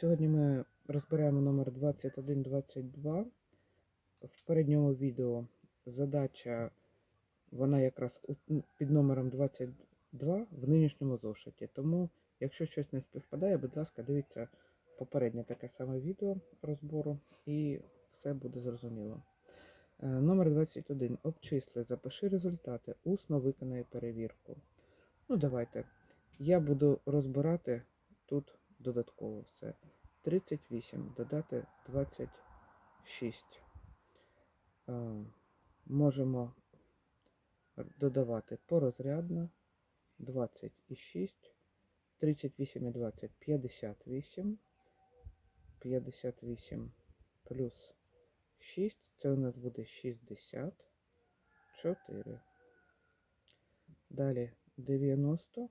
Сьогодні ми розбираємо номер 2122. В передньому відео задача, вона якраз під номером 22 в нинішньому зошиті. Тому, якщо щось не співпадає, будь ласка, дивіться попереднє таке саме відео розбору і все буде зрозуміло. Е, Номер 21. Обчисли, запиши результати, усно виконай перевірку. Ну, давайте. Я буду розбирати тут додатково все. 38 додати 26. Е, Можемо додавати порозрядно 26, 38 і 20 58, 58 плюс 6, це у нас буде 64. Далі 90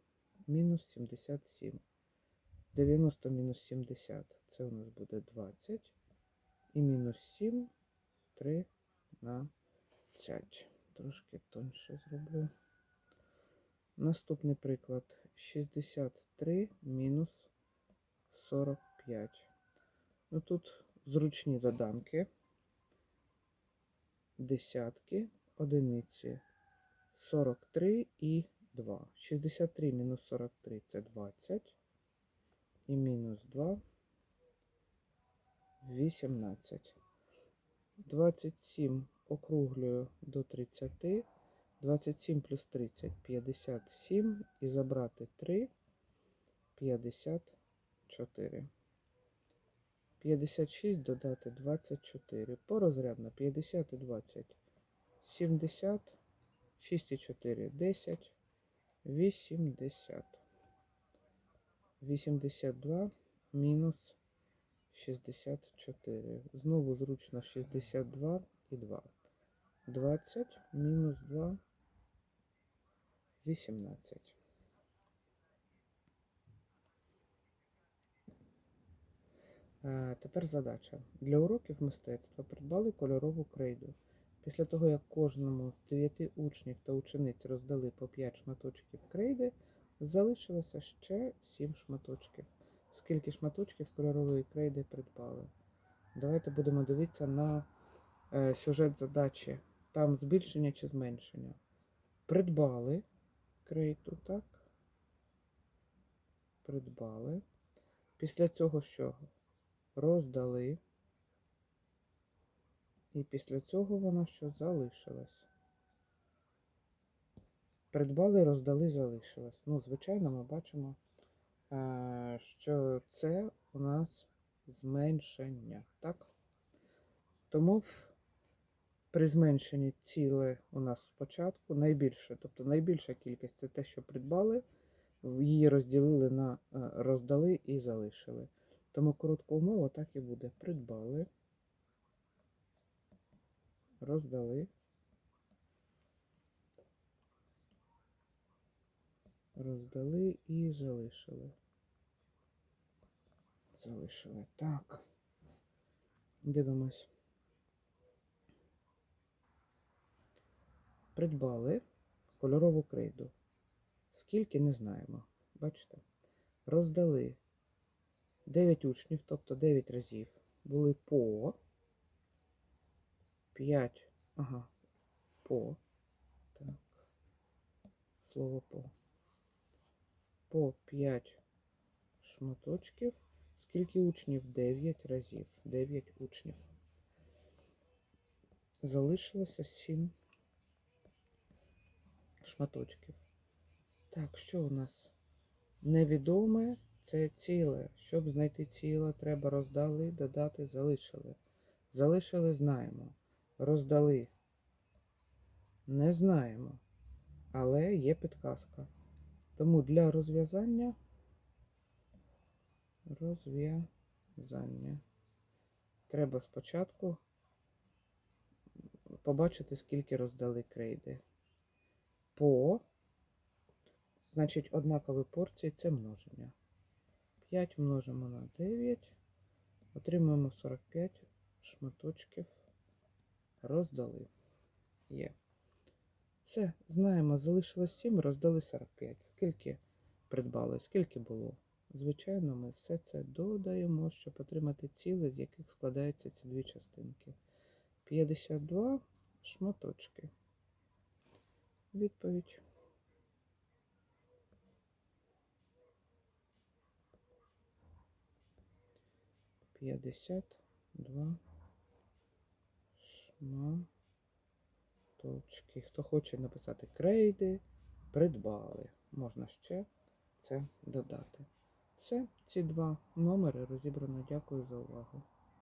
мінус 77. 90 мінус 70 це у нас буде 20. І мінус 7 3 на 5. Трошки тоньше зроблю. Наступний приклад 63 мінус 45. Ну тут зручні доданки. Десятки, одиниці 43 і 2. 63 мінус 43 це 20. І мінус 2 18. 27 округлюю до 30. 27 плюс 30 57. І забрати 3 54. 56 додати 24. Порозрядно 50 і 20. 70. 6 і 4 10. 80. 82 мінус 64. Знову зручно 62 і 2. 20 мінус 2 18. Е, Тепер задача. Для уроків мистецтва придбали кольорову крейду. Після того, як кожному з 9 учнів та учениць роздали по 5 шматочків крейди, залишилося ще 7 шматочків. Скільки шматочків кольорової крейди придбали? Давайте будемо дивитися на е, сюжет задачі. Там збільшення чи зменшення. Придбали крейду, так? Придбали. Після цього що? Роздали. І після цього вона що залишилась. Придбали, роздали, залишилось. Ну, звичайно, ми бачимо, е, що це у нас зменшення, так? Тому при зменшенні ціле у нас спочатку найбільше, тобто найбільша кількість це те, що придбали, її розділили на е, роздали і залишили. Тому коротка умова так і буде. Придбали, роздали, роздали і залишили. Залишили. Так. Дивимось. Придбали кольорову крейду. Скільки не знаємо. Бачите? Роздали 9 учнів, тобто 9 разів. Були по 5. Ага. По. Так. Слово по. По 5 шматочків. Скільки учнів? 9 разів. 9 учнів. Залишилося 7 шматочків. Так, що у нас? Невідоме це ціле. Щоб знайти ціле, треба роздали, додати, залишили. Залишили, знаємо. Роздали. Не знаємо. Але є підказка. Тому для розв'язання розв'язання. Треба спочатку побачити, скільки роздали крейди. По, значить, однакові порції це множення. 5 множимо на 9, отримуємо 45 шматочків роздали. Є. Все, знаємо, залишилось 7, роздали 45. Скільки придбали? Скільки було? звичайно, ми все це додаємо, щоб отримати ціле, з яких складаються ці дві частинки. 52 шматочки. Відповідь. П'ятдесят два шматочки. Хто хоче написати крейди, придбали. Можна ще це додати. Все, ці два номери розібрано. Дякую за увагу.